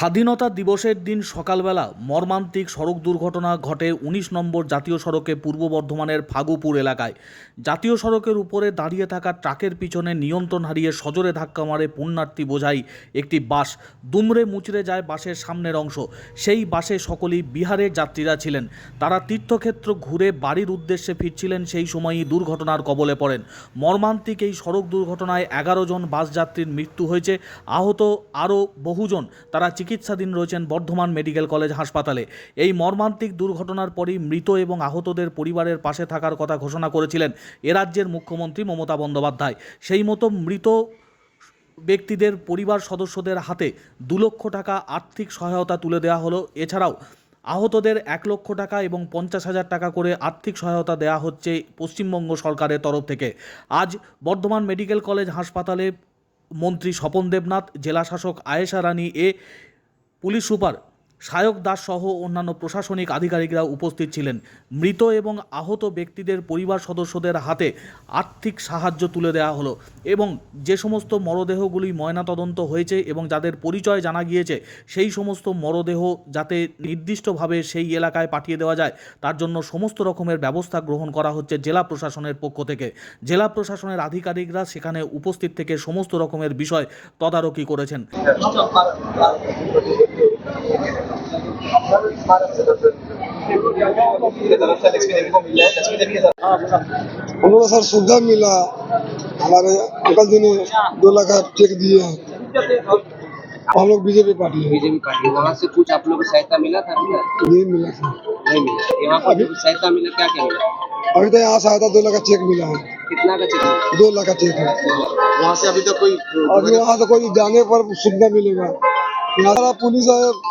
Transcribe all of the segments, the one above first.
স্বাধীনতা দিবসের দিন সকালবেলা মর্মান্তিক সড়ক দুর্ঘটনা ঘটে উনিশ নম্বর জাতীয় সড়কে পূর্ব বর্ধমানের ফাগুপুর এলাকায়। জাতীয় সড়কের উপরে দাঁড়িয়ে থাকা ট্রাকের পিছনে নিয়ন্ত্রণ হারিয়ে সজোরে ধাক্কা মারে পুণ্যার্থী বোঝাই একটি বাস। দুমড়ে মুচড়ে যায় বাসের সামনের অংশ। সেই বাসে সকলেই বিহারের যাত্রীরা ছিলেন। তারা তীর্থক্ষেত্র ঘুরে বাড়ির উদ্দেশ্যে ফিরছিলেন সেই সময়ই দুর্ঘটনার কবলে পড়েন। মর্মান্তিক এই সড়ক দুর্ঘটনায় এগারো জন বাস যাত্রীর মৃত্যু হয়েছে। আহত আরও বহুজন। তারা চিকিৎসাধীন রয়েছেন বর্ধমান মেডিকেল কলেজ হাসপাতালে। এই মর্মান্তিক দুর্ঘটনার পরই মৃত এবং আহতদের পরিবারের পাশে থাকার কথা ঘোষণা করেছিলেন এ রাজ্যের মুখ্যমন্ত্রী মমতা বন্দ্যোপাধ্যায়। সেই মতো মৃত ব্যক্তিদের পরিবার সদস্যদের হাতে দু লক্ষ টাকা আর্থিক সহায়তা তুলে দেওয়া হলো। এছাড়াও আহতদের এক লক্ষ টাকা এবং পঞ্চাশ হাজার টাকা করে আর্থিক সহায়তা দেওয়া হচ্ছে পশ্চিমবঙ্গ সরকারের তরফ থেকে। আজ বর্ধমান মেডিকেল কলেজ হাসপাতালে মন্ত্রী স্বপন দেবনাথ, জেলাশাসক আয়েশা রানী এ পুলিশ সুপার সায়ক দাস সহ অন্যান্য প্রশাসনিক আধিকারিকরা উপস্থিত ছিলেন। মৃত এবং আহত ব্যক্তিদের পরিবার সদস্যদের হাতে আর্থিক সাহায্য তুলে দেওয়া হলো এবং যে সমস্ত মরদেহগুলি ময়নাতদন্ত হয়েছে এবং যাদের পরিচয় জানা গিয়েছে, সেই সমস্ত মরদেহ যাতে নির্দিষ্টভাবে সেই এলাকায় পাঠিয়ে দেওয়া যায়, তার জন্য সমস্ত রকমের ব্যবস্থা গ্রহণ করা হচ্ছে জেলা প্রশাসনের পক্ষ থেকে। জেলা প্রশাসনের আধিকারিকরা সেখানে উপস্থিত থেকে সমস্ত রকমের বিষয় তদারকি করেছেন। हम लोग सर सुविधा मिला। हमारे अंकल जी ने दो लाख का चेक दिए हैं। हम लोग बीजेपी पार्टी है। बीजेपी पार्टी वहाँ से कुछ आप लोग को सहायता मिला था? नहीं मिला सर। नहीं मिला। यहाँ पर सहायता मिला क्या क्या मिला? अभी तो यहाँ सहायता दो लाख का चेक मिला है। कितना का चेक? दो लाख का चेक है। वहाँ से अभी तक कोई अभी वहाँ से कोई जाने पर सुविधा मिलेगा। यहाँ सारा पुलिस है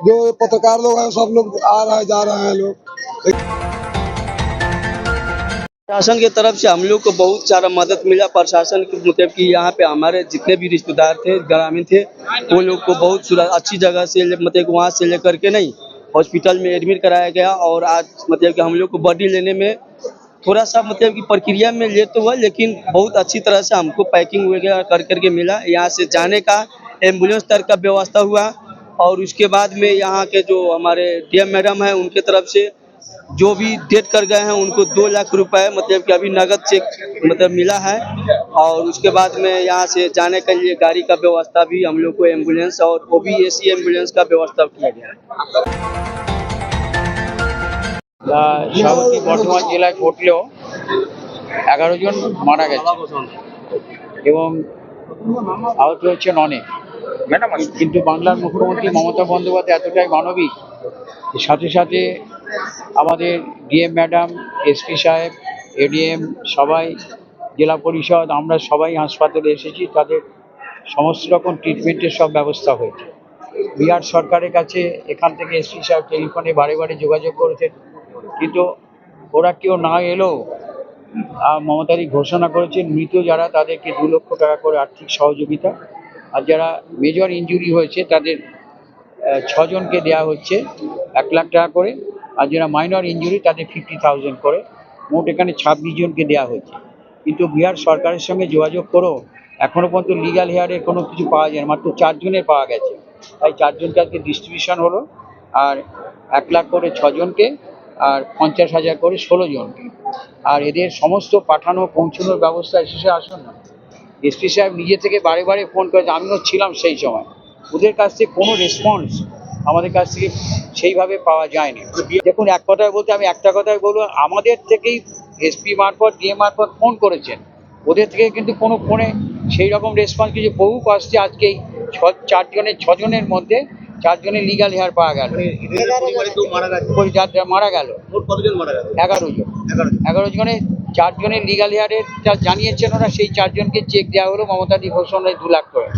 जो पत्रकार लोग हैं, सब लोग आ रहे जा रहे हैं लोग। प्रशासन की तरफ़ से हम लोग को बहुत सारा मदद मिला। प्रशासन के मतलब कि यहाँ पे हमारे जितने भी रिश्तेदार थे, ग्रामीण थे, वो लोग को बहुत अच्छी जगह से मतलब वहाँ से लेकर के नहीं, हॉस्पिटल में एडमिट कराया गया और आज मतलब कि हम लोग को बॉडी लेने में थोड़ा सा मतलब कि प्रक्रिया में लेट तो हुआ, लेकिन बहुत अच्छी तरह से हमको पैकिंग वगैरह कर करके मिला। यहाँ से जाने का एंबुलेंस तक का व्यवस्था हुआ। और उसके बाद में यहाँ के जो हमारे डीएम मैडम हैं उनके तरफ से जो भी डेट कर गए हैं उनको दो लाख रुपए मतलब कि अभी नगद चेक मतलब मिला है और उसके बाद में यहाँ से जाने के लिए गाड़ी का व्यवस्था भी हम लोग को एम्बुलेंस और वो भी एसी एम्बुलेंस का व्यवस्था किया गया है সাবতী বর্ধমান জেলায় ঘটলেও এগারো জন মারা গেছে এবং আহত হচ্ছেন অনেক কিন্তু বাংলার মুখ্যমন্ত্রী মমতা বন্দ্যোপাধ্যায় এতটাই মানবিক সাথে সাথে আমাদের ডিএম ম্যাডাম এসপি সাহেব এডিএম সবাই জেলা পরিষদ আমরা সবাই হাসপাতালে এসেছি তাদের সমস্ত রকম ট্রিটমেন্টের সব ব্যবস্থা হয়েছে। বিহার সরকারের কাছে এখান থেকে এসপি সাহেব টেলিফোনে বারে বারে যোগাযোগ করেছেন কিন্তু ওরা কেউ না এলেও মমতারি ঘোষণা করেছেন মৃত যারা তাদেরকে দু লক্ষ টাকা করে আর্থিক সহযোগিতা। আর যারা মেজর ইনজুরি হয়েছে, তাদের ছজনকে দেওয়া হচ্ছে এক লাখ টাকা করে। আর যারা মাইনর ইনজুরি তাদের ফিফটি থাউজেন্ড করে। মোট এখানে ছাব্বিশ জনকে দেওয়া হয়েছে। কিন্তু বিহার সরকারের সঙ্গে যোগাযোগ করেও এখনও পর্যন্ত লিগাল হেয়ারে কোনো কিছু পাওয়া যায় মাত্র চারজনের পাওয়া গেছে। তাই চারজনকে আজকে ডিস্ট্রিবিউশন হলো। আর এক লাখ করে ছজনকে আর পঞ্চাশ হাজার করে ষোলো জনকে। আর এদের সমস্ত পাঠানো, পৌঁছানোর ব্যবস্থা আসুন না। এসপি সাহেব নিজে থেকে বারে বারে ফোন করেছে আমিও ছিলাম সেই সময়। ওদের কাছ থেকে কোনো রেসপন্স আমাদের কাছ থেকে সেইভাবে পাওয়া যায়নি। দেখুন এক কথায় বলতে আমি একটা কথাই বলব আমাদের থেকেই এসপি মারফত ডিএম মারফত ফোন করেছেন। ওদের থেকে কিন্তু কোনো ফোনে সেই রকম রেসপন্স কিছু বহু আসছে আজকেই ছ চারজনের ছজনের মধ্যে চারজনের লিগাল হেয়ার পাওয়া গেল। যার মারা গেল। এগারো জন। এগারো জনে চারজনের লিগাল হেয়ারের যা জানিয়েছেন ওরা, সেই চারজনকে চেক দেওয়া হলো। মমতাদি ঘোষণায় দু লাখ করে।